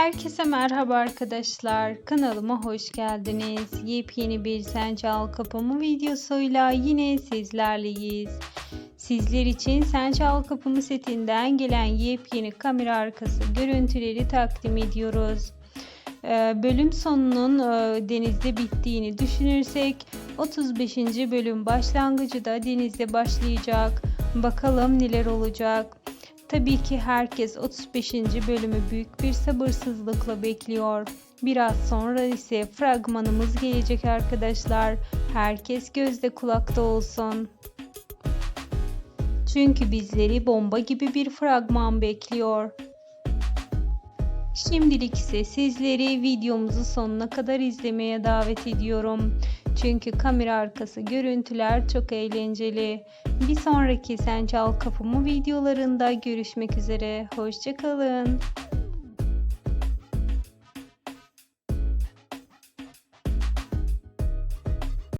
Herkese merhaba arkadaşlar. Kanalıma hoş geldiniz. Yepyeni bir Sence Al Kapımı videosuyla yine sizlerleyiz. Sizler için Sence Al Kapımı setinden gelen yepyeni kamera arkası görüntüleri takdim ediyoruz. Ee, bölüm sonunun e, denizde bittiğini düşünürsek 35. bölüm başlangıcı da denizde başlayacak. Bakalım neler olacak. Tabii ki herkes 35. bölümü büyük bir sabırsızlıkla bekliyor. Biraz sonra ise fragmanımız gelecek arkadaşlar. Herkes gözde kulakta olsun. Çünkü bizleri bomba gibi bir fragman bekliyor. Şimdilik ise sizleri videomuzu sonuna kadar izlemeye davet ediyorum. Çünkü kamera arkası görüntüler çok eğlenceli. Bir sonraki Sen Çal Kapımı videolarında görüşmek üzere. Hoşçakalın.